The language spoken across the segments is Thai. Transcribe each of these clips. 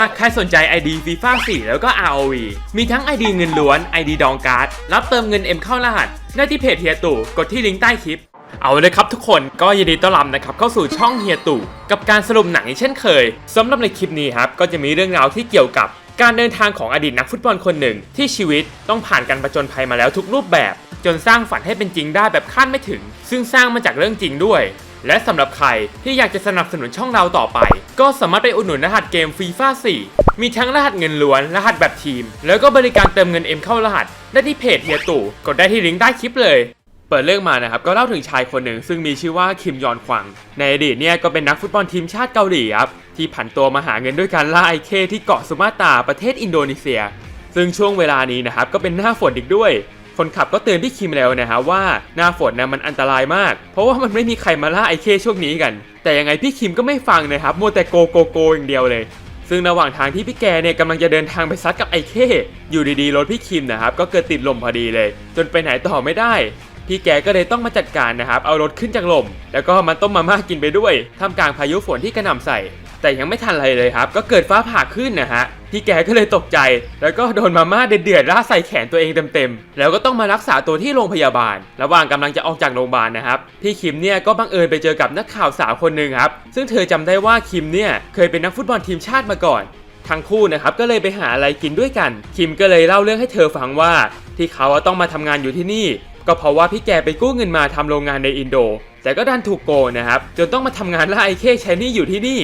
หากใครสนใจ ID FIFA 4 แล้วก็ ROV มีทั้ง ID เงินล้วน ID ดองการ์ด รับเติมเงิน M เข้ารหัส ได้ที่เพจเฮียตู่กดที่ลิงก์ใต้คลิป เอาเลยครับทุกคนก็ยินดีต้อนรับนะครับเข้าสู่ช่องเฮียตู่กับการสรุปหนังอีกเช่นเคยสำหรับในคลิปนี้ครับก็จะมีเรื่องราวที่เกี่ยวกับการเดินทางของอดีตนักฟุตบอลคนหนึ่ง ที่ชีวิตต้องผ่านการประจนภัยมาแล้วทุกรูปแบบ จนสร้างฝันให้เป็นจริงได้แบบคาดไม่ถึง ซึ่งสร้างมาจากเรื่องจริงด้วย และสำหรับใครที่อยากจะสนับสนุนช่องเราต่อไป ก็สามารถไปอุดหนุนรหัสเกมฟีฟ่า4มีทั้งรหัสเงินล้วน รหัสแบบทีม แล้วก็บริการเติมเงิน M เข้ารหัส ได้ที่เพจเฮียตู่กดได้ที่ลิงก์ใต้คลิปเลยเปิดเรื่องมานะครับก็เล่าถึงชายคนหนึ่งซึ่งมีชื่อว่าคิมยอนควัง ในอดีตเนี่ยก็เป็นนักฟุตบอลทีมชาติเกาหลีครับที่ผันตัวมาหาเงินด้วยการล่าไอเคที่เกาะสุมาตราประเทศอินโดนีเซีย ซึ่งช่วงเวลานี้นะครับก็เป็นหน้าฝนอีกด้วย คนขับก็เตือนพี่คิมแล้วนะฮะว่าหน้าฝนนะมันอันตรายมาก เพราะว่ามันไม่มีใครมาล่าไอเคช่วงนี้กัน แต่ยังไงพี่คิมก็ไม่ฟังนะครับมัวแต่โกโกโกอย่างเดียวเลย ซึ่งระหว่างทางที่พี่แกเนี่ยกำลังจะเดินทางไปซัดกับไอเคอยู่ดีๆรถพี่คิมนะครับก็เกิดติดลมพอดีเลย จนไปไหนต่อไม่ได้พี่แกก็เลยต้องมาจัดการนะครับ เอารถขึ้นจากลม แล้วก็มาต้มมาม่ากินไปด้วย ท่ามกลางพายุฝนที่กระหน่ำใส่ แต่ยังไม่ทันอะไรเลยครับ ก็เกิดฟ้าผ่าขึ้นนะฮะ พี่แกก็เลยตกใจ แล้วก็โดนมาม่าเดือดๆราใส่แขนตัวเองเต็มๆ แล้วก็ต้องมารักษาตัวที่โรงพยาบาล ระหว่างกำลังจะออกจากโรงพยาบาลนะครับ พี่คิมเนี่ยก็บังเอิญไปเจอกับนักข่าวสาวคนหนึ่งครับ ซึ่งเธอจำได้ว่าคิมเนี่ยเคยเป็นนักฟุตบอลทีมชาติมาก่อน ทั้งคู่นะครับก็เลยไปหาอะไรกินด้วยกัน คิมก็เลยเล่าเรื่องให้เธอฟังว่า ที่เขาต้องมาทำงานอยู่ที่นี่ ก็เพราะว่าพี่แกไปกู้เงินมาทำโรงงานในอินโด แต่ก็ดันถูกโกนะครับ จนต้องมาทำงานล่าไอเคใช้นี่อยู่ที่นี่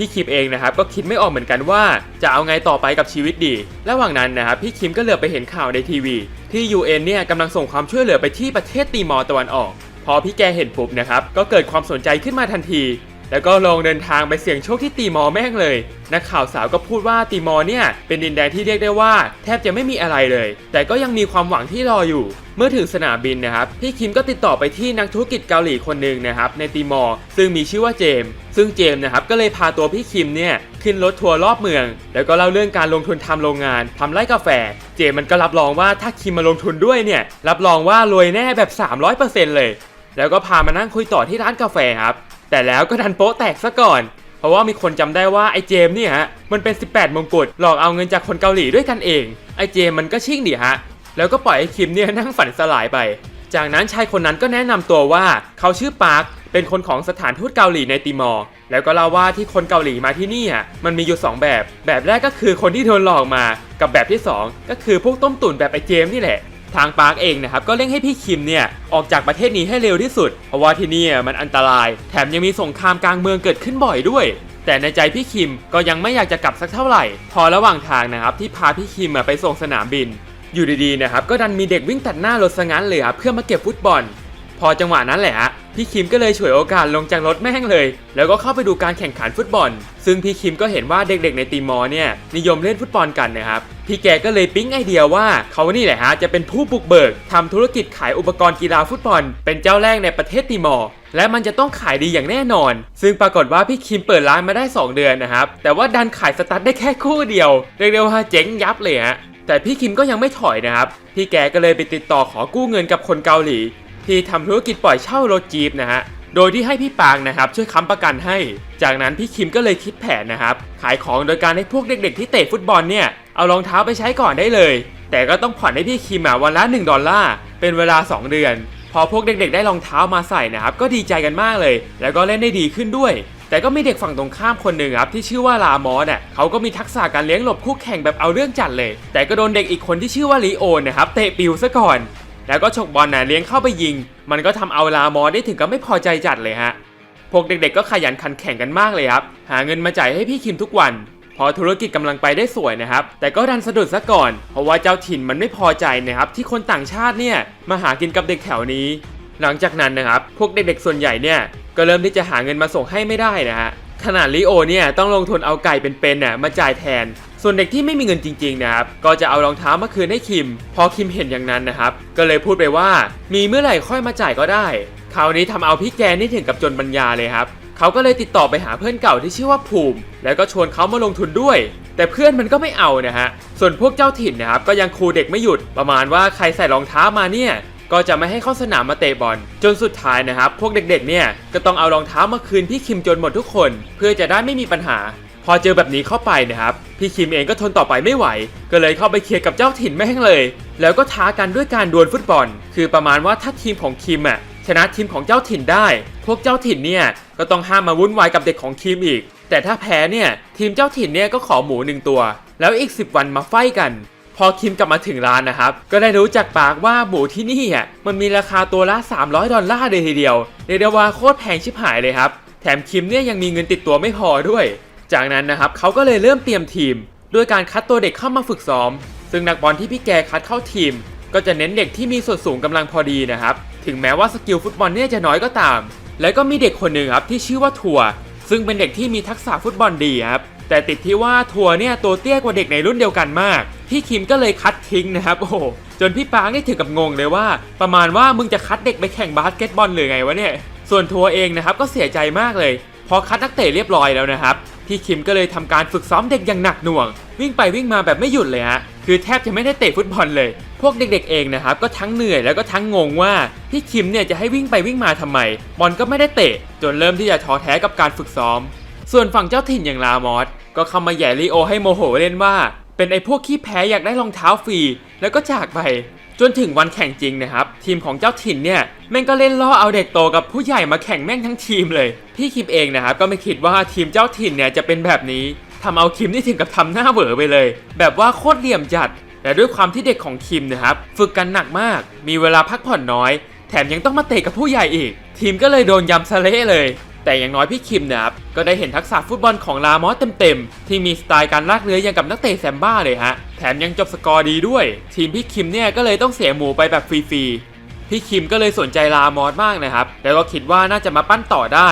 พี่คิมเองนะครับก็คิดไม่ออกเหมือนกันว่าจะเอาไงต่อไปกับชีวิตดี ระหว่างนั้นนะครับพี่คิมก็เหลือไปเห็นข่าวในทีวี ที่ UN เนี่ยกำลังส่งความช่วยเหลือไปที่ประเทศตีมอร์ตะวันออก พอพี่แกเห็นปุ๊บนะครับก็เกิดความสนใจขึ้นมาทันที แล้วก็ลงเดินทางไปเสี่ยงโชคที่ตีมอแม่งเลย นักข่าวสาวก็พูดว่าตีมอเนี่ยเป็นดินแดนที่เรียกได้ว่า แทบจะไม่มีอะไรเลย แต่ก็ยังมีความหวังที่รออยู่ เมื่อถึงสนามบินนะครับพี่คิมก็ติดต่อไปที่นักธุรกิจเกาหลีคนหนึ่งนะครับในตีมอซึ่งมีชื่อว่าเจม ซึ่งเจมนะครับก็เลยพาตัวพี่คิมเนี่ยขึ้นรถทัวร์รอบเมือง แล้วก็เล่าเรื่องการลงทุนทำโรงงานทำไร่กาแฟ เจมมันก็รับรองว่าถ้าคิมมาลงทุนด้วยเนี่ยรับรองว่ารวยแน่แบบ 300%เลยแล้วก็พามานั่งคุยต่อที่ร้านกาแฟครับ แต่แล้วก็ดันโป๊ะแตกซะก่อน เพราะว่ามีคนจำได้ว่าไอ้เจมเนี่ยฮะมันเป็น 18 มงกุฎหลอกเอาเงินจากคนเกาหลีด้วยกันเอง ไอ้เจมมันก็ชิ่งดิฮะ แล้วก็ปล่อยไอ้คิมเนี่ยนั่งฝันสลายไป จากนั้นชายคนนั้นก็แนะนำตัวว่าเขาชื่อปาร์คเป็นคนของสถานทูตเกาหลีในติมอร์ แล้วก็เล่าว่าที่คนเกาหลีมาที่นี่อะมันมีอยู่ 2 แบบ แบบแรกก็คือคนที่โดนหลอกมา กับแบบที่ 2 ก็คือพวกต้มตุ๋นแบบไอ้เจมนี่แหละ ทางปาร์คเองนะครับก็เร่งให้พี่คิมเนี่ยออกจากประเทศนี้ให้เร็วที่สุด เพราะว่าที่นี่มันอันตราย แถมยังมีสงครามกลางเมืองเกิดขึ้นบ่อยด้วย แต่ในใจพี่คิมก็ยังไม่อยากจะกลับสักเท่าไหร่ พอระหว่างทางนะครับที่พาพี่คิมไปส่งสนามบิน อยู่ดีๆนะครับก็ดันมีเด็กวิ่งตัดหน้ารถซะงั้นเลยครับเพื่อมาเก็บฟุตบอล พอจังหวะนั้นแหละฮะ พี่คิมก็เลยฉวยโอกาสลงจากรถแม่งเลย แล้วก็เข้าไปดูการแข่งขันฟุตบอล ซึ่งพี่คิมก็เห็นว่าเด็กๆ ในตีมอร์เนี่ยนิยมเล่นฟุตบอลกันนะครับพี่แกก็เลยปิ๊งไอเดียว่าเขานี่แหละฮะจะเป็นผู้บุกเบิกทำธุรกิจขายอุปกรณ์กีฬาฟุตบอล เป็นเจ้าแรกในประเทศตีมอร์และมันจะต้องขายดีอย่างแน่นอน ซึ่งปรากฏว่าพี่คิมเปิดร้านมาได้ 2 เดือนนะครับ แต่ว่าดันขายสตาร์ทได้แค่คู่เดียว เรียกได้ว่าเจ๊งยับเลยฮะแต่พี่คิมก็ยังไม่ถอยนะครับ พี่แกก็เลยไปติดต่อขอกู้เงินกับคนเกาหลี ที่ทำธุรกิจปล่อยเช่ารถจีปนะฮะโดยที่ให้พี่ปางนะครับช่วยค้ำประกันให้ จากนั้นพี่คิมก็เลยคิดแผนนะครับ ขายของโดยการให้พวกเด็ก ๆ ที่เตะฟุตบอลเนี่ยเอารองเท้าไปใช้ก่อนได้เลย แต่ก็ต้องผ่อนให้พี่คิมอะวันละ 1 ดอลลาร์เป็นเวลา 2 เดือน พอพวกเด็ก ๆ ได้รองเท้ามาใส่นะครับก็ดีใจกันมากเลย แล้วก็เล่นได้ดีขึ้นด้วย แต่ก็มีเด็กฝั่งตรงข้ามคนหนึ่งครับที่ชื่อว่าลามอสอะเขาก็มีทักษะการเลี้ยงหลบคู่แข่งแบบเอาเรื่องจัดเลย แต่ก็โดนเด็กอีกคนที่ชื่อว่าลีโอนนะครับเตะปิวซะก่อน แล้วก็ฉกบอลน่ะเลี้ยงเข้าไปยิง มันก็ทำเอาลามอได้ถึงกับไม่พอใจจัดเลยฮะ พวกเด็กๆก็ขยันขันแข่งกันมากเลยครับ หาเงินมาจ่ายให้พี่คิมทุกวัน พอธุรกิจกำลังไปได้สวยนะครับ แต่ก็ดันสะดุดซะก่อน เพราะว่าเจ้าถิ่นมันไม่พอใจนะครับที่คนต่างชาติเนี่ยมาหากินกับเด็กแถวนี้ หลังจากนั้นนะครับ พวกเด็กๆส่วนใหญ่เนี่ยก็เริ่มที่จะหาเงินมาส่งให้ไม่ได้นะฮะ ขนาดลิโอเนี่ยต้องลงทุนเอาไก่เป็นๆน่ะมาจ่ายแทน ส่วนเด็กที่ไม่มีเงินจริงๆนะครับก็จะเอารองเท้ามาคืนให้คิม พอคิมเห็นอย่างนั้นนะครับ ก็เลยพูดไปว่ามีเมื่อไหร่ค่อยมาจ่ายก็ได้คราวนี้ทำเอาพี่แกนี่ถึงกับจนปัญญาเลยครับเขาก็เลยติดต่อไปหาเพื่อนเก่าที่ชื่อว่าภูมิ แล้วก็ชวนเขามาลงทุนด้วย แต่เพื่อนมันก็ไม่เอานะฮะส่วนพวกเจ้าถิ่นนะครับก็ยังคูเด็กไม่หยุดประมาณว่าใครใส่รองเท้ามาเนี่ยก็จะไม่ให้เข้าสนามมาเตะบอล จนสุดท้ายนะครับ พวกเด็กๆ เนี่ย ก็ต้องเอารองเท้ามาคืนพี่คิมจนหมดทุกคน เพื่อจะได้ไม่มีปัญหา พอเจอแบบนี้เข้าไปนะครับ พี่คิมเองก็ทนต่อไปไม่ไหว ก็เลยเข้าไปเคลียร์กับเจ้าถิ่นแม่งเลย แล้วก็ท้ากันด้วยการดวลฟุตบอล คือประมาณว่าถ้าทีมของคิมอะชนะทีมของเจ้าถิ่นได้ พวกเจ้าถิ่นเนี่ยก็ต้องห้ามมาวุ่นวายกับเด็กของคิมอีก แต่ถ้าแพ้เนี่ยทีมเจ้าถิ่นเนี่ยก็ขอหมูหนึ่งตัว แล้วอีก 10 วันมาไฟกัน พอคิมกลับมาถึงร้านนะครับ ก็ได้รู้จากปากว่าหมูที่นี่อะมันมีราคาตัวละ 300 ดอลลาร์เลยทีเดียวเรียกได้ว่าโคตรแพงชิบหายเลยครับ แถมคิมเนี่ยยังมีเงินติดตัวไม่พอด้วย จากนั้นนะครับเขาก็เลยเริ่มเตรียมทีมด้วยการคัดตัวเด็กเข้ามาฝึกซ้อม ซึ่งนักบอลที่พี่แกคัดเข้าทีม ก็จะเน้นเด็กที่มีส่วนสูงกำลังพอดีนะครับ ถึงแม้ว่าสกิลฟุตบอลเนี่ยจะน้อยก็ตาม แล้วก็มีเด็กคนหนึ่งครับที่ชื่อว่าทัวซึ่งเป็นเด็กที่มีทักษะฟุตบอลดีครับ แต่ติดที่ว่าทัวเนี่ยตัวเตี้ยกว่าเด็กในรุ่นเดียวกันมาก พี่คิมก็เลยคัดทิ้งนะครับ โอ้โหจนพี่ปางนี่ถึงกับงงเลยว่า ประมาณว่ามึงจะคัดเด็กไปแข่งบาสเกตบอลหรือไงวะเนี่ย ส่วนทัวเองนะครับก็เสียใจมากเลย พอคัดนักเตะเรียบร้อยแล้วนะครับ พี่คิมก็เลยทำการฝึกซ้อมเด็กอย่างหนักหน่วง วิ่งไปวิ่งมาแบบไม่หยุดเลยฮะคือแทบจะไม่ได้เตะฟุตบอลเลย พวกเด็กๆเองนะครับก็ทั้งเหนื่อยแล้วก็ทั้งงงว่าพี่คิมเนี่ยจะให้วิ่งไปวิ่งมาทำไม บอลก็ไม่ได้เตะ จนเริ่มที่จะท้อแท้กับการฝึกซ้อม ส่วนฝั่งเจ้าถิ่นอย่างลามอสก็เข้ามาแย่ลีโอให้โมโหเล่นว่า เป็นไอ้พวกขี้แพ้อยากได้รองเท้าฟรีแล้วก็จากไป จนถึงวันแข่งจริงนะครับ ทีมของเจ้าถิ่นเนี่ยแม่งก็เล่นล่อเอาเด็กโตกับผู้ใหญ่มาแข่งแม่งทั้งทีมเลย พี่คิมเองนะครับก็ไม่คิดว่าทีมเจ้าถิ่นเนี่ยจะเป็นแบบนี้ทำเอาคิมนี่ถึงกับทำหน้าเหวอไปเลย แบบว่าโคตรเหลี่ยมจัดแต่ด้วยความที่เด็กของคิมนะครับฝึกกันหนักมาก มีเวลาพักผ่อนน้อย แถมยังต้องมาเตะกับผู้ใหญ่อีก ทีมก็เลยโดนยำสะเละเลย แต่อย่างน้อยพี่คิมนะครับก็ได้เห็นทักษะฟุตบอลของลามอสเต็มๆ ที่มีสไตล์การลากเลื้อยอย่างกับนักเตะแซมบ้าเลยฮะ แถมยังจบสกอร์ดีด้วย ทีมพี่คิมเนี่ยก็เลยต้องเสียหมูไปแบบฟรีๆ พี่คิมก็เลยสนใจลามอสมากนะครับ แล้วก็คิดว่าน่าจะมาปั้นต่อได้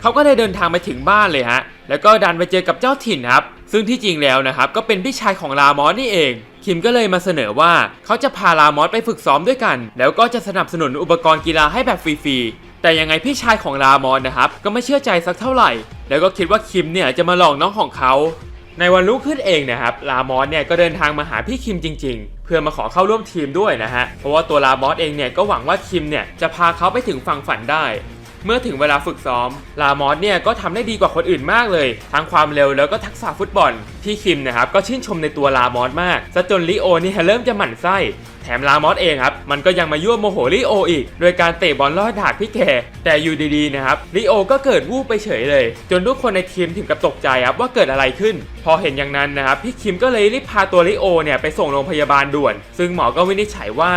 เขาก็เลยเดินทางไปถึงบ้านเลยฮะ แล้วก็ดันไปเจอกับเจ้าถิ่นครับ ซึ่งที่จริงแล้วนะครับก็เป็นพี่ชายของลามอสนี่เอง คิมก็เลยมาเสนอว่าเขาจะพาลามอสไปฝึกซ้อมด้วยกัน แล้วก็จะสนับสนุนอุปกรณ์กีฬาให้แบบฟรีๆ แต่ยังไงพี่ชายของลามอสนะครับก็ไม่เชื่อใจสักเท่าไหร่ แล้วก็คิดว่าคิมเนี่ยจะมาหลอกน้องของเขา ในวันรุ่งขึ้นเองนะครับลามอสเนี่ยก็เดินทางมาหาพี่คิมจริง ๆ เพื่อมาขอเข้าร่วมทีมด้วยนะฮะเพราะว่าตัวลามอสเองเนี่ยก็หวังว่าคิมเนี่ยจะพาเขาไปถึงฝั่งฝันได้ เมื่อถึงเวลาฝึกซ้อม ลามอสเนี่ยก็ทำได้ดีกว่าคนอื่นมากเลย ทั้งความเร็วแล้วก็ทักษะฟุตบอลพี่คิมนะครับก็ชื่นชมในตัวลามอสมากซะจนลิโอเนี่ยเริ่มจะหมั่นไส้แถมลามอสเองครับมันก็ยังมายั่วโมโหลิโออีก โดยการเตะบอลลอดดากพี่แกแต่อยู่ดีๆนะครับลิโอก็เกิดวูบไปเฉยเลย จนทุกคนในทีมถึงกับตกใจครับว่าเกิดอะไรขึ้น พอเห็นอย่างนั้นนะครับพี่คิมก็เลยรีบพาตัวลิโอเนี่ยไปส่งโรงพยาบาลด่วน ซึ่งหมอก็วินิจฉัยว่า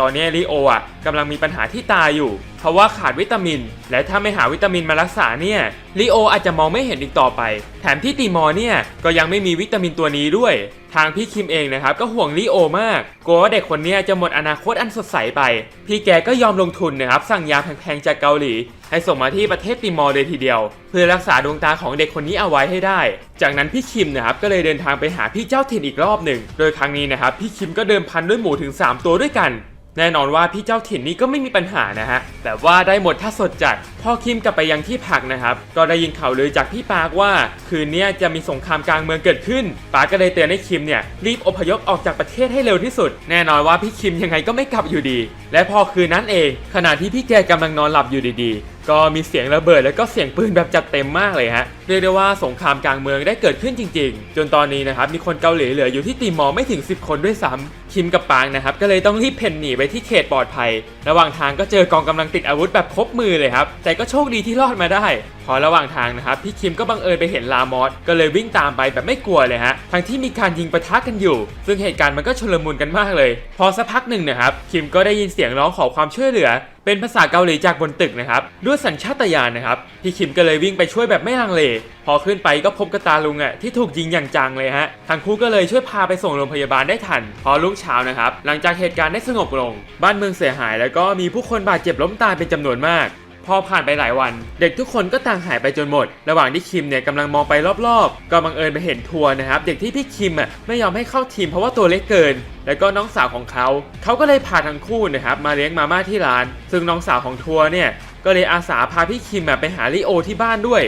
ตอนนี้ลิโออะกำลังมีปัญหาที่ตาอยู่ เพราะว่าขาดวิตามิน และถ้าไม่หาวิตามินมารักษาเนี่ยลิโออาจจะมองไม่เห็นอีกต่อไป แถมที่ตีมอร์เนี่ยก็ยังไม่มีวิตามินตัวนี้ด้วย ทางพี่คิมเองนะครับก็ห่วงลิโอมากกลัวว่าเด็กคนนี้จะหมดอนาคตอันสดใสไป พี่แกก็ยอมลงทุนนะครับสั่งยาแพงๆจากเกาหลี ให้ส่งมาที่ประเทศติมอร์เลยทีเดียว เพื่อรักษาดวงตาของเด็กคนนี้เอาไว้ให้ได้ จากนั้นพี่คิมนะครับก็เลยเดินทางไปหาพี่เจ้าถิ่นอีกรอบหนึ่ง โดยครั้งนี้นะครับพี่คิมก็เดิมพันด้วยหมูถึง 3 ตัวด้วยกัน แน่นอนว่าพี่เจ้าถิ่นนี่ก็ไม่มีปัญหานะฮะแบบว่าได้หมดถ้าสดจัดพอคิมกลับไปยังที่พักนะครับ ก็ได้ยินข่าวลือจากพี่ปาร์กว่า คืนนี้จะมีสงครามกลางเมืองเกิดขึ้นปาร์กก็เลยเตือนให้คิมเนี่ยรีบอพยพออกจากประเทศให้เร็วที่สุด แน่นอนว่าพี่คิมยังไงก็ไม่กลับอยู่ดี และพอคืนนั้นเอง ขณะที่พี่แกกำลังนอนหลับอยู่ดีๆ ก็มีเสียงระเบิดแล้วก็เสียงปืนแบบจัดเต็มมากเลยฮะ เรียกได้ว่าสงครามกลางเมืองได้เกิดขึ้นจริงๆ จนตอนนี้นะครับมีคนเกาหลีเหลืออยู่ที่ตีมอไม่ถึง 10 คนด้วยซ้ำคิมกับปางนะครับก็เลยต้องรีบเพ่นหนีไปที่เขตปลอดภัย ระหว่างทางก็เจอกองกำลังติดอาวุธแบบครบมือเลยครับ แต่ก็โชคดีที่รอดมาได้พอระหว่างทางนะครับพี่คิมก็บังเอิญไปเห็นลามอสก็เลยวิ่งตามไปแบบไม่กลัวเลยฮะทั้งที่มีการยิงปะทะกันอยู่ ซึ่งเหตุการณ์มันก็ชลมุนกันมากเลย พอสักพักหนึ่งนะครับคิมก็ได้ยินเสียงร้องขอความช่วยเหลือ เป็นภาษาเกาหลีจากบนตึกนะครับด้วยสัญชาตญาณนะครับพี่คิมก็เลยวิ่งไปช่วยแบบไม่ลังเลพอขึ้นไปก็พบกระตาลุงอะที่ถูกยิงอย่างจังเลยฮะทั้งคู่ก็เลยช่วยพาไปส่งโรงพยาบาลได้ทัน พอรุ่งเช้านะครับหลังจากเหตุการณ์ได้สงบลง บ้านเมืองเสียหาย แล้วก็มีผู้คนบาดเจ็บล้มตายเป็นจำนวนมาก พอผ่านไปหลายวัน เด็กทุกคนก็ต่างหายไปจนหมด ระหว่างที่คิมเนี่ยกำลังมองไปรอบๆ ก็บังเอิญไปเห็นทัวร์นะครับ เด็กที่พี่คิมอะไม่ยอมให้เข้าทีมเพราะว่าตัวเล็กเกิน แล้วก็น้องสาวของเขา เขาก็เลยพาทั้งคู่นะครับมาเลี้ยงมาม่าที่ร้าน ซึ่งน้องสาวของทัวร์เนี่ยก็เลยอาสาพาพี่คิมไปหาลิโอที่บ้านด้วย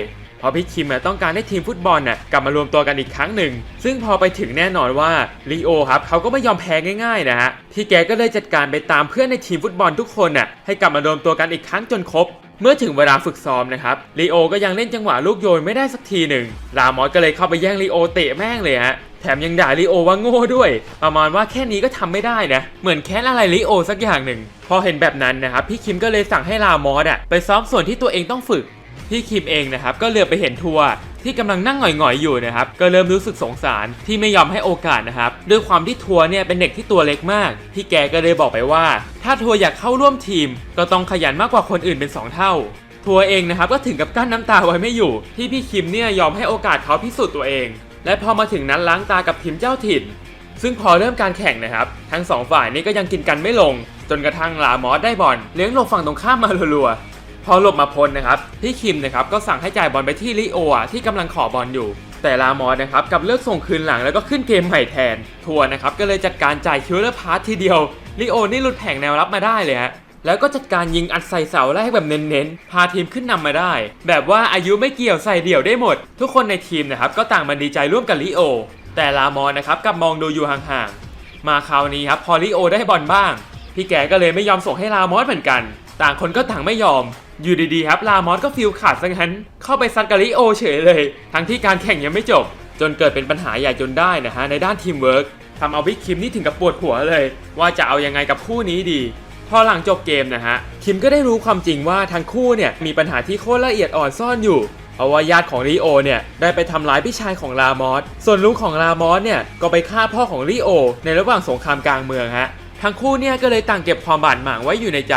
ราะพี่คิมอะต้องการให้ทีมฟุตบอลน่ะกลับมารวมตัวกันอีกครั้งหนึ่ง ซึ่งพอไปถึงแน่นอนว่าลีโอครับเขาก็ไม่ยอมแพ้ง่ายๆนะฮะพี่แกก็เลยจัดการไปตามเพื่อนในทีมฟุตบอลทุกคนน่ะให้กลับมารวมตัวกันอีกครั้งจนครบเมื่อถึงเวลาฝึกซ้อมนะครับลีโอก็ยังเล่นจังหวะลูกโยนไม่ได้สักทีหนึ่งลามอสก็เลยเข้าไปแย่งลีโอเตะแม่งเลยฮะแถมยังด่าลีโอว่าโง่ด้วย ประมาณว่าแค่นี้ก็ทำไม่ได้นะ เหมือนแค้นอะไรลีโอสักอย่างหนึ่ง พอเห็นแบบนั้นนะครับพี่คิมก็เลยสั่งให้ลามอสอะไปซ้อมส่วนที่ตัวเองต้องฝึก พี่คิมเองนะครับก็เลือไปเห็นทัวร์ที่กำลังนั่งหงอยๆอยู่นะครับก็เริ่มรู้สึกสงสารที่ไม่ยอมให้โอกาสนะครับด้วยความที่ทัวร์เนี่ยเป็นเด็กที่ตัวเล็กมาก พี่แกก็เลยบอกไปว่า ถ้าทัวร์อยากเข้าร่วมทีม ก็ต้องขยันมากกว่าคนอื่นเป็น 2 เท่าทัวร์เองนะครับก็ถึงกับกั้นน้ำตาไว้ไม่อยู่ ที่พี่คิมเนี่ยยอมให้โอกาสเขาพิสูจน์ตัวเอง และพอมาถึงนั้นล้างตากับทีมเจ้าถิ่น ซึ่งพอเริ่มการแข่งนะครับ ทั้งสองฝ่ายนี่ก็ยังกินกันไม่ลง จนกระทั่งลามอสได้บอลเลี้ยงลบฝั่งตรงข้ามมารัวๆ พอหลบมาพ้นนะครับพี่คิมนะครับก็สั่งให้จ่ายบอลไปที่ลิโอที่กำลังขอบอลอยู่ แต่ลามอสนะครับกับเลือกส่งคืนหลังแล้วก็ขึ้นเกมใหม่แทน ทัวร์นะครับก็เลยจัดการจ่ายคิวเลอร์พาร์ททีเดียวลิโอนี่หลุดแผงแนวรับมาได้เลยฮะแล้วก็จัดการยิงอัดใส่เสาแรกแบบเน้นๆ พาทีมขึ้นนำมาได้ แบบว่าอายุไม่เกี่ยวใส่เดี่ยวได้หมด ทุกคนในทีมนะครับก็ต่างมาดีใจร่วมกับลิโอ แต่ลามอสนะครับกับมองดูอยู่ห่างๆ มาคราวนี้ครับพอลิโอได้บอลบ้าง พี่แกก็เลยไม่ยอมส่งให้ลามอสเหมือนกัน ต่างคนก็ต่างไม่ยอม อยู่ดีๆครับลามอสก็ฟิลขาดซะงั้น เข้าไปซัดกับลิโอเฉยเลย ทั้งที่การแข่งยังไม่จบ จนเกิดเป็นปัญหาใหญ่จนได้นะฮะในด้านทีมเวิร์กทำเอาพี่คิมนี่ถึงกับปวดหัวเลย ว่าจะเอายังไงกับคู่นี้ดี พอหลังจบเกมนะฮะคิมก็ได้รู้ความจริงว่าทั้งคู่เนี่ยมีปัญหาที่โคตรละเอียดอ่อนซ่อนอยู่เพราะว่าญาติของลีโอเนี่ยได้ไปทำร้ายพี่ชายของลามอสส่วนลุงของลามอสเนี่ยก็ไปฆ่าพ่อของลีโอ ในระหว่างสงครามกลางเมืองฮะทั้งคู่เนี่ยก็เลยต่างเก็บความบาดหมางไว้อยู่ในใจ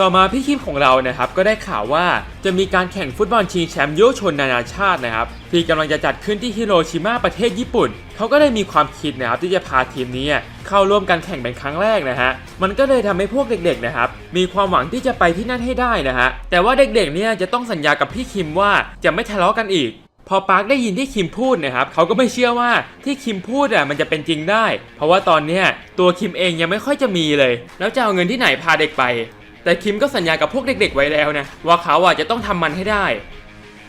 ต่อมาพี่คิมของเรานะครับก็ได้ข่าวว่าจะมีการแข่งฟุตบอลชิงแชมป์ยุวชนนานาชาตินะครับที่กำลังจะจัดขึ้นที่ฮิโรชิมาประเทศญี่ปุ่น เขาก็ได้มีความคิดนะครับที่จะพาทีมนี้เข้าร่วมการแข่งเป็นครั้งแรกนะฮะมันก็เลยทำให้พวกเด็กๆนะครับมีความหวังที่จะไปที่นั่นให้ได้นะฮะแต่ว่าเด็กๆเนี่ยจะต้องสัญญากับพี่คิมว่าจะไม่ทะเลาะกันอีกพอปาร์คได้ยินที่คิมพูดนะครับเขาก็ไม่เชื่อว่าที่คิมพูดอะมันจะเป็นจริงได้ เพราะว่าตอนเนี้ยตัวคิมเองยังไม่ค่อยจะมีเลย แล้วจะเอาเงินที่ไหนพาเด็กไป แต่คิมก็สัญญากับพวกเด็ก ๆ ไว้แล้วนะว่าเขาอะจะต้องทำมันให้ได้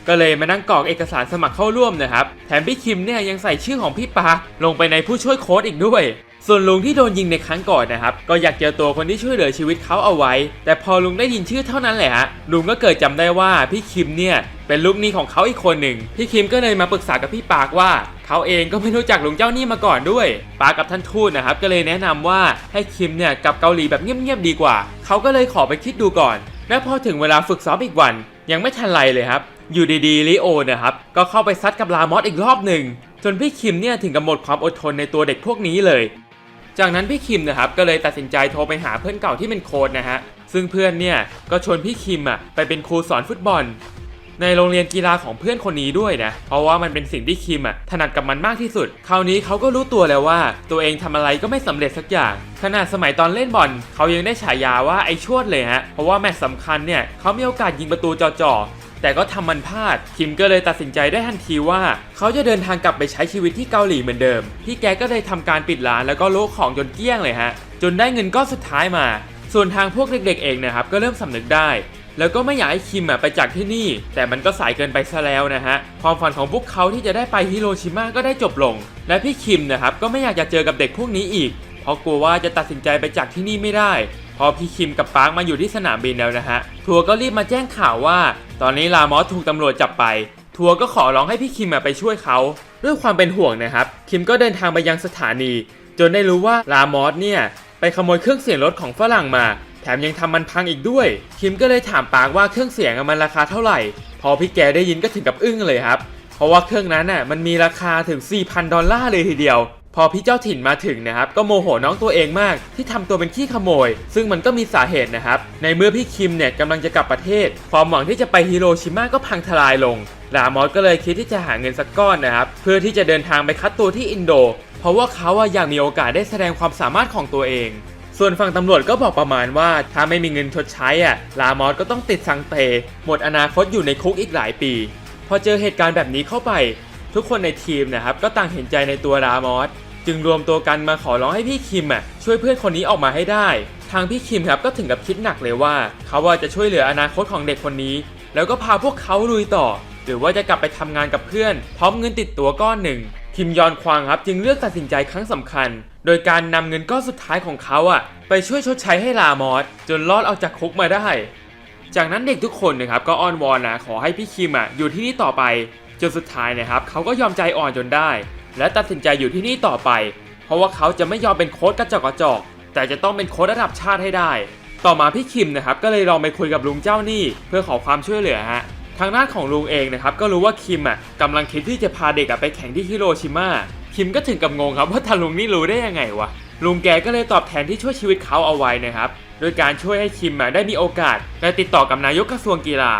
ก็เลยมานั่งกรอกเอกสารสมัครเข้าร่วมนะครับ แถมพี่คิมเนี่ยยังใส่ชื่อของพี่ปาลงไปในผู้ช่วยโค้ดอีกด้วย ส่วนลุงที่โดนยิงในครั้งก่อนนะครับ ก็อยากเจอตัวคนที่ช่วยเหลือชีวิตเขาเอาไว้ แต่พอลุงได้ยินชื่อเท่านั้นแหละฮะลุงก็เกิดจำได้ว่าพี่คิมเนี่ยเป็นลูกหนี้ของเขาอีกคนหนึ่งพี่คิมก็เลยมาปรึกษากับพี่ปาร์คว่าเขาเองก็ไม่รู้จักลุงเจ้าหนี้มาก่อนด้วยปากับท่านทูตนะครับ ก็เลยแนะนำว่าให้คิมเนี่ยกลับเกาหลีแบบเงียบๆดีกว่า เขาก็เลยขอไปคิดดูก่อน และพอถึงเวลาฝึกซ้อมอีกวัน ยังไม่ทันไรเลยครับ อยู่ดีๆลิโอนะครับก็เข้าไปซัดกับลามอสอีกรอบหนึ่งจนพี่คิมเนี่ยถึงกับหมดความอดทนในตัวเด็กพวกนี้เลย จากนั้นพี่คิมนะครับก็เลยตัดสินใจโทรไปหาเพื่อนเก่าที่เป็นโค้ชนะฮะซึ่งเพื่อนเนี่ยก็ชวนพี่คิมอะไปเป็นครูสอนฟุตบอล ในโรงเรียนกีฬาของเพื่อนคนนี้ด้วยนะเพราะว่ามันเป็นสิ่งที่คิมอะถนัดกับมันมากที่สุด คราวนี้เขาก็รู้ตัวแล้วว่า ตัวเองทำอะไรก็ไม่สำเร็จสักอย่าง ขนาดสมัยตอนเล่นบอลเขายังได้ฉายาว่าไอ้ชวดเลยฮะเพราะว่าแมตช์สำคัญเนี่ยเขามีโอกาสยิงประตูจ่อๆ แต่ก็ทำมันพลาดคิมก็เลยตัดสินใจได้ทันทีว่า เขาจะเดินทางกลับไปใช้ชีวิตที่เกาหลีเหมือนเดิม พี่แกก็เลยทำการปิดร้านแล้วก็โลกของจนเกลี้ยงเลยฮะ จนได้เงินก้อนสุดท้ายมา ส่วนทางพวกเด็ก ๆ เองนะครับก็เริ่มสำนึกได้ แล้วก็ไม่อยากให้คิมอะไปจากที่นี่ แต่มันก็สายเกินไปซะแล้วนะฮะความฝันของพวกเขาที่จะได้ไปฮิโรชิมาก็ได้จบลง และพี่คิมนะครับก็ไม่อยากจะเจอกับเด็กพวกนี้อีก เพราะกลัวว่าจะตัดสินใจไปจากที่นี่ไม่ได้ พอพี่คิมกับปาร์คมาอยู่ที่สนามบินแล้วนะฮะ ทัวร์ก็รีบมาแจ้งข่าวว่า ตอนนี้ลามอสถูกตำรวจจับไป ทัวร์ก็ขอร้องให้พี่คิมอะไปช่วยเขาด้วยความเป็นห่วงนะครับ คิมก็เดินทางไปยังสถานี จนได้รู้ว่าลามอสเนี่ยไปขโมยเครื่องเสียงรถของฝรั่งมา แถมยังทำมันพังอีกด้วย คิมก็เลยถามปางว่าเครื่องเสียงมันราคาเท่าไหร่ พอพี่แกได้ยินก็ถึงกับอึ้งเลยครับ เพราะว่าเครื่องนั้นน่ะมันมีราคาถึง 4,000 ดอลลาร์เลยทีเดียว พอพี่เจ้าถิ่นมาถึงนะครับก็โมโหน้องตัวเองมากที่ทำตัวเป็นขี้ขโมย ซึ่งมันก็มีสาเหตุนะครับ ในเมื่อพี่คิมเนี่ยกำลังจะกลับประเทศ ความหวังที่จะไปฮิโรชิมาก็พังทลายลงรามอสก็เลยคิดที่จะหาเงินสักก้อนนะครับเพื่อที่จะเดินทางไปคัดตัวที่อินโด เพราะว่าเขาอะยากมีโอกาสได้แสดงความสามารถของตัวเอง ส่วนฝั่งตำรวจก็บอกประมาณว่าถ้าไม่มีเงินชดใช้อะลามอสก็ต้องติดสังเต หมดอนาคตอยู่ในคุกอีกหลายปี พอเจอเหตุการณ์แบบนี้เข้าไป ทุกคนในทีมนะครับก็ต่างเห็นใจในตัวรามอส จึงรวมตัวกันมาขอร้องให้พี่คิมอะช่วยเพื่อนคนนี้ออกมาให้ได้ ทางพี่คิมครับก็ถึงกับคิดหนักเลยว่า เขาว่าจะช่วยเหลืออนาคตของเด็กคนนี้ แล้วก็พาพวกเขาลุยต่อ หรือว่าจะกลับไปทำงานกับเพื่อน พร้อมเงินติดตัวก้อนหนึ่งคิมยอนควางครับจึงเลือกตัดสินใจครั้งสำคัญ โดยการนำเงินก้อนสุดท้ายของเขาอะไปช่วยชดใช้ให้ลามอสจนรอดออกจากคุกมาได้ จากนั้นเด็กทุกคนนะครับก็อ้อนวอนนะขอให้พี่คิมอะอยู่ที่นี่ต่อไปจนสุดท้ายนะครับเขาก็ยอมใจอ่อนจนได้ และตัดสินใจอยู่ที่นี่ต่อไป เพราะว่าเขาจะไม่ยอมเป็นโค้ชกระจอกกระจอก แต่จะต้องเป็นโค้ชระดับชาติให้ได้ ต่อมาพี่คิมนะครับก็เลยลองไปคุยกับลุงเจ้าหนี้เพื่อขอความช่วยเหลือฮะทางด้านของลุงเองนะครับก็รู้ว่าคิมอะกำลังคิดที่จะพาเด็กไปแข่งที่ฮิโรชิมาคิมก็ถึงกับงงครับว่าทางลุงนี่รู้ได้ยังไงวะลุงแกก็เลยตอบแทนที่ช่วยชีวิตเขาเอาไว้นะครับโดยการช่วยให้คิมได้มีโอกาสได้ติดต่อกับนายกกระทรวงกีฬา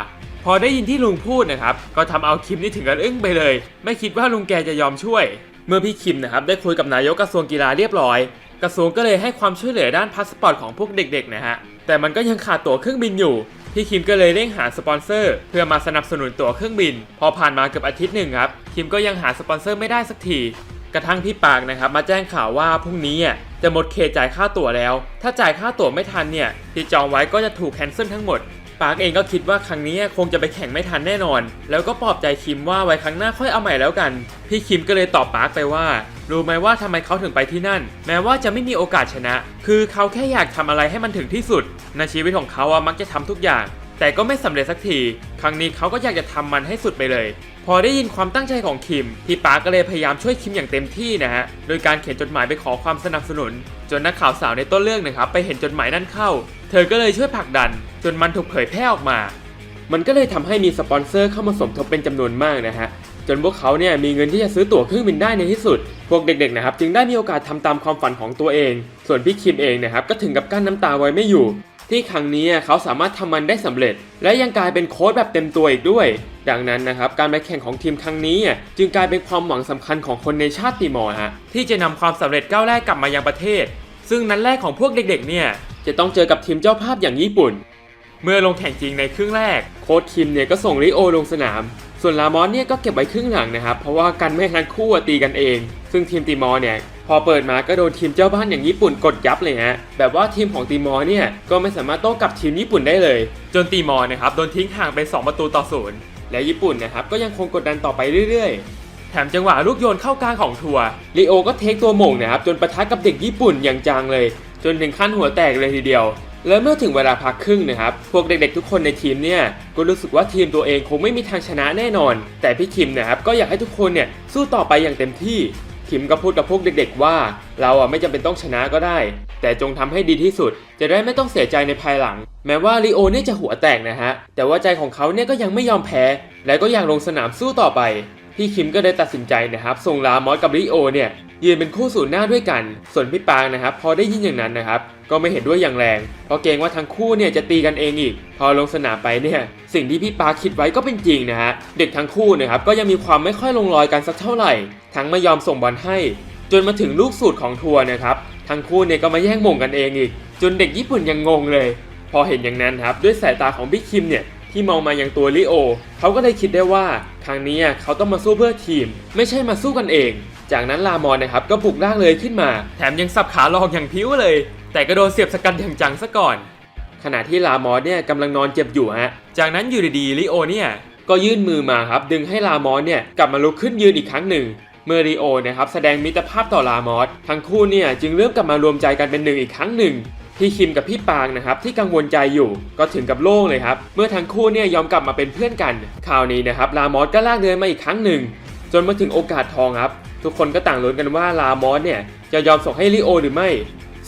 พอได้ยินที่ลุงพูดนะครับ ก็ทำเอาคิมนี่ถึงกับอึ้งไปเลย ไม่คิดว่าลุงแกจะยอมช่วย เมื่อพี่คิมนะครับได้คุยกับนายกกระทรวงกีฬาเรียบร้อย กระทรวงก็เลยให้ความช่วยเหลือด้านพาสปอร์ตของพวกเด็กๆนะฮะ แต่มันก็ยังขาดตั๋วเครื่องบินอยู่ พี่คิมก็เลยเร่งหาสปอนเซอร์ เพื่อมาสนับสนุนตั๋วเครื่องบิน พอผ่านมาเกือบอาทิตย์หนึ่งครับ คิมก็ยังหาสปอนเซอร์ไม่ได้สักที กระทั่งพี่ปากนะครับมาแจ้งข่าวว่าพรุ่งนี้จะหมดเขตจ่ายค่าตั๋วแล้ว ถ้าจ่ายค่าตั๋วไม่ทันเนี่ยที่จองไว้ก็จะถูกแคนเซิลทั้งหมด ปาร์คเองก็คิดว่าครั้งนี้คงจะไปแข่งไม่ทันแน่นอน แล้วก็ปลอบใจคิมว่าไว้ครั้งหน้าค่อยเอาใหม่แล้วกัน พี่คิมก็เลยตอบปาร์คไปว่า รู้ไหมว่าทำไมเขาถึงไปที่นั่น แม้ว่าจะไม่มีโอกาสชนะ คือเขาแค่อยากทำอะไรให้มันถึงที่สุด ในชีวิตของเขาอะมักจะทำทุกอย่าง แต่ก็ไม่สำเร็จสักที ครั้งนี้เขาก็อยากจะทำมันให้สุดไปเลย พอได้ยินความตั้งใจของคิมพี่ปาร์คก็เลยพยายามช่วยคิมอย่างเต็มที่นะฮะโดยการเขียนจดหมายไปขอความสนับสนุน จนนักข่าวสาวในต้นเรื่องนะครับไปเห็นจดหมายนั่นเข้า เธอก็เลยช่วยผลักดัน จนมันถูกเผยแพร่ออกมา มันก็เลยทำให้มีสปอนเซอร์เข้ามาสมทบเป็นจำนวนมากนะฮะจนพวกเขาเนี่ยมีเงินที่จะซื้อตั๋วเครื่องบินได้ในที่สุด พวกเด็กๆนะครับจึงได้มีโอกาสทำตามความฝันของตัวเอง ส่วนพี่คิมเองนะครับก็ถึงกับกั้นน้ำตาไว้ไม่อยู่ ที่ครั้งนี้เขาสามารถทำมันได้สำเร็จ และยังกลายเป็นโค้ชแบบเต็มตัวอีกด้วย ดังนั้นนะครับการไปแข่งของทีมครั้งนี้อะจึงกลายเป็นความหวังสำคัญของคนในชาติติมอร์ฮะที่จะนำความสำเร็จก้าวแรกกลับมายังประเทศ ซึ่งนัดแรกของพวกเด็กๆ เนี่ยจะต้องเจอกับทีมเจ้าภาพอย่างญี่ปุ่น เมื่อลงแข่งจริงในครึ่งแรกโค้ชคิมเนี่ยก็ส่งริโอลงสนาม ส่วนลามอสเนี่ยก็เก็บไว้ครึ่งหลังนะครับเพราะว่ากันไม่ให้ทั้งคู่อะตีกันเอง ซึ่งทีมตีมอร์เนี่ย พอเปิดมาก็โดนทีมเจ้าบ้านอย่างญี่ปุ่นกดยับเลยฮะ แบบว่าทีมของตีมอร์เนี่ย ก็ไม่สามารถโต้กลับทีมญี่ปุ่นได้เลย จนตีมอร์นะครับโดนทิ้งห่างไป 2 ประตูต่อศูนย์และญี่ปุ่นนะครับก็ยังคงกดดันต่อไปเรื่อยๆ แถมจังหวะลูกโยนเข้ากลางของทัวร์ลีโอก็เทคตัวหม่งนะครับจนปะทะกับเด็กญี่ปุ่นอย่างจังเลย จนถึงขั้นหัวแตกเลยทีเดียว แล้วเมื่อถึงเวลาพักครึ่งนะครับพวกเด็กๆทุกคนในทีมเนี่ยก็รู้สึกว่าทีมตัวเองคงไม่มีทางชนะแน่นอน แต่พี่คิมนะครับก็อยากให้ทุกคนเนี่ยสู้ต่อไปอย่างเต็มที่ คิมก็พูดกับพวกเด็กๆว่า เราอะไม่จำเป็นต้องชนะก็ได้ แต่จงทำให้ดีที่สุด จะได้ไม่ต้องเสียใจในภายหลัง แม้ว่าลีโอเนี่ยจะหัวแตกนะฮะ แต่ว่าใจของเขาเนี่ยก็ยังไม่ยอมแพ้ และก็อยากลงสนามสู้ต่อไป พี่คิมก็ได้ตัดสินใจนะครับส่งลามอสกับลีโอเนี่ย ยืนเป็นคู่สู่หน้าด้วยกัน ส่วนพี่ปางนะครับ พอได้ยินอย่างนั้นนะครับ ก็ไม่เห็นด้วยอย่างแรง เพราะเกรงว่าทั้งคู่เนี่ยจะตีกันเองอีก พอลงสนามไปเนี่ย สิ่งที่พี่ปาคิดไว้ก็เป็นจริงนะฮะ เด็กทั้งคู่นะครับก็ยังมีความไม่ค่อยลงรอยกันสักเท่าไหร่ ทั้งไม่ยอมส่งบอลให้ จนมาถึงลูกสูตรของทัวร์นะครับ ทั้งคู่เนี่ยก็มาแย่งมงกันเองอีก จนเด็กญี่ปุ่นยังงงเลย พอเห็นอย่างนั้นครับด้วยสายตาของพี่คิมเนี่ยที่มองมายังตัวลิโอ เขาก็เลยคิดได้ว่า ครั้งนี้เขาต้องมาสู้เพื่อทีม ไม่ใช่มาสู้กันเอง จากนั้นลามอนนะครับก็ปลุกร่างเลยขึ้นมา แถมยังสับขาหลอกอย่างพิ้วเลย แต่ก็โดนเสียบสกัดอย่างจังซะก่อน ขณะที่ลามอสเนี่ยกำลังนอนเจ็บอยู่ฮะ จากนั้นอยู่ดีๆลิโอเนี่ยก็ยื่นมือมาครับดึงให้ลามอสเนี่ยกลับมาลุกขึ้นยืนอีกครั้งหนึ่งเมื่อริโอนะครับแสดงมิตรภาพต่อลามอสทั้งคู่เนี่ยจึงเริ่มกลับมารวมใจกันเป็นหนึ่งอีกครั้งหนึ่งพี่คิมกับพี่ปางนะครับที่กังวลใจอยู่ก็ถึงกับโล่งเลยครับ เมื่อทั้งคู่เนี่ยยอมกลับมาเป็นเพื่อนกัน คราวนี้นะครับลามอสก็ลากเดินมาอีกครั้งหนึ่ง จนมาถึงโอกาสทองครับ ทุกคนก็ต่างลุ้นกันว่าลามอสเนี่ยจะยอมส่งให้ลิโอหรือไม่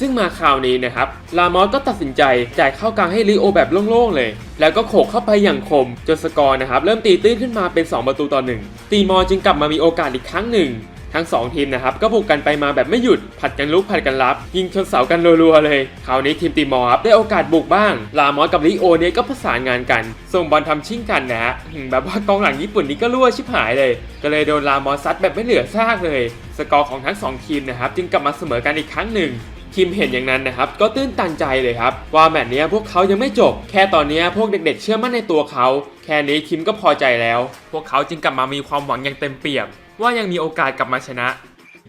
ซึ่งมาคราวนี้นะครับ ลามอสก็ตัดสินใจจ่ายเข้ากลางให้ลิโอแบบโล่งๆเลย แล้วก็โขกเข้าไปอย่างคม จนสกอร์นะครับเริ่มตีตื้นขึ้นมาเป็น 2 ประตูต่อหนึ่งตีมอจึงกลับมามีโอกาสอีกครั้งหนึ่ง ทั้ง 2 ทีมนะครับก็บุกกันไปมาแบบไม่หยุดผัดกันลุกผัดกันรับ ยิงชนเสากันรัวๆเลยคราวนี้ทีมตีมอร์ครับได้โอกาสบุกบ้าง ลามอสกับลิโอเนี่ยก็ประสานงานกัน ส่งบอลทำชิ่งกันนะฮะแบบว่ากองหลังญี่ปุ่นนี่ก็รั่วชิบหายเลย ก็เลยโดนลามอสซัดแบบไม่เหลือซากเลย สกอร์ของทั้งสองทีมนะครับจึงกลับมาเสมอกันอีกครั้งหนึ่งคิมเห็นอย่างนั้นนะครับก็ตื้นตันใจเลยครับ ว่าแมตช์นี้พวกเขายังไม่จบ แค่ตอนนี้พวกเด็กๆเชื่อมั่นในตัวเขา แค่นี้คิมก็พอใจแล้ว พวกเขาจึงกลับมามีความหวังอย่างเต็มเปี่ยม ว่ายังมีโอกาสกลับมาชนะ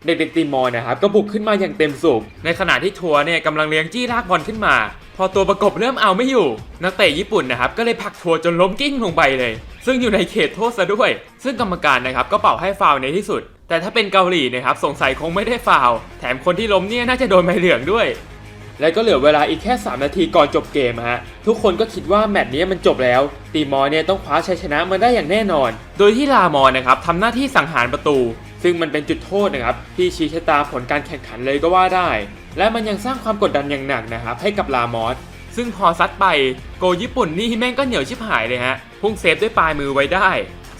เด็กๆตีมอร์นะครับก็บุกขึ้นมาอย่างเต็มสูบในขณะที่ทัวร์เนี่ยกำลังเลี้ยงจี้ลากบอลขึ้นมา พอตัวประกบเริ่มเอาไม่อยู่ นักเตะญี่ปุ่นนะครับก็เลยผลักทัวร์จนล้มกิ้งลงไปเลย ซึ่งอยู่ในเขตโทษซะด้วย ซึ่งกรรมการนะครับก็เป่าให้ฟาวในที่สุด แต่ถ้าเป็นเกาหลีนะครับสงสัยคงไม่ได้ฟาวแถมคนที่ล้มเนี่ยน่าจะโดนใบเหลืองด้วย และก็เหลือเวลาอีกแค่ 3 นาทีก่อนจบเกมฮะ ทุกคนก็คิดว่าแมตช์นี้มันจบแล้ว ตีมอร์เนี่ยต้องคว้าชัยชนะมาได้อย่างแน่นอน โดยที่ลามอร์นะครับทำหน้าที่สังหารประตู ซึ่งมันเป็นจุดโทษนะครับที่ชี้ชะตาผลการแข่งขันเลยก็ว่าได้ และมันยังสร้างความกดดันอย่างหนักนะครับให้กับลามอสซึ่งพอซัดไปโกญี่ปุ่นนี่แม่งก็เหนียวชิบหายเลยฮะพุ่งเซฟด้วยปลายมือไว้ได้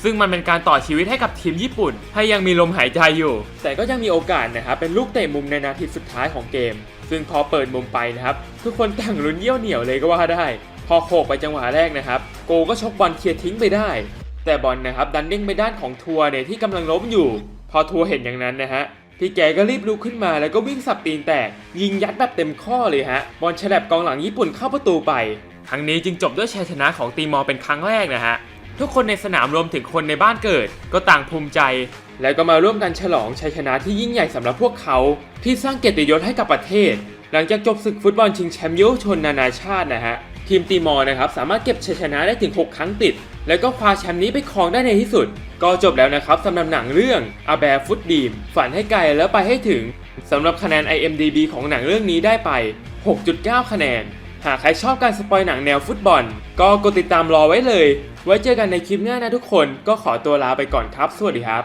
ซึ่งมันเป็นการต่อชีวิตให้กับทีมญี่ปุ่น ให้ยังมีลมหายใจอยู่ แต่ก็ยังมีโอกาสนะครับ เป็นลูกเตะมุมในนาทีสุดท้ายของเกม ซึ่งพอเปิดมุมไปนะครับ ทุกคนต่างลุ้นเยี่ยวเหนียวเลยก็ว่าได้ พอโขกไปจังหวะแรกนะครับ โกก็ชกบอลเคลียร์ทิ้งไปได้ แต่บอลนะครับดันเด้งไปด้านของทัวร์เนี่ยที่กำลังล้มอยู่ พอทัวร์เห็นอย่างนั้นนะฮะพี่แกก็รีบลุกขึ้นมาแล้วก็วิ่งสับตีนแตก ยิงยัดแบบเต็มข้อเลยฮะบอลฉลับกองหลังญี่ปุ่นเข้าประตูไปครั้งนี้จึงจบด้วยชัยชนะของตีมอร์เป็นครั้งแรกนะฮะทุกคนในสนามรวมถึงคนในบ้านเกิด ก็ต่างภูมิใจ แล้วก็มาร่วมกันฉลองชัยชนะที่ยิ่งใหญ่สำหรับพวกเขา ที่สร้างเกียรติยศให้กับประเทศ หลังจากจบศึกฟุตบอลชิงแชมป์เยาวชนนานาชาตินะฮะทีมตีมอร์นะครับสามารถเก็บชัยชนะได้ถึง 6 ครั้งติด แล้วก็คว้าแชมป์นี้ไปครองได้ในที่สุด ก็จบแล้วนะครับสำหรับหนังเรื่อง A Bear Foot Dream ฝันให้ไกลแล้วไปให้ถึงสำหรับคะแนน IMDB ของหนังเรื่องนี้ได้ไป 6.9 คะแนน หากใครชอบการสปอยหนังแนวฟุตบอล ก็กดติดตามรอไว้เลย ไว้เจอกันในคลิปหน้านะทุกคน ก็ขอตัวลาไปก่อนครับ สวัสดีครับ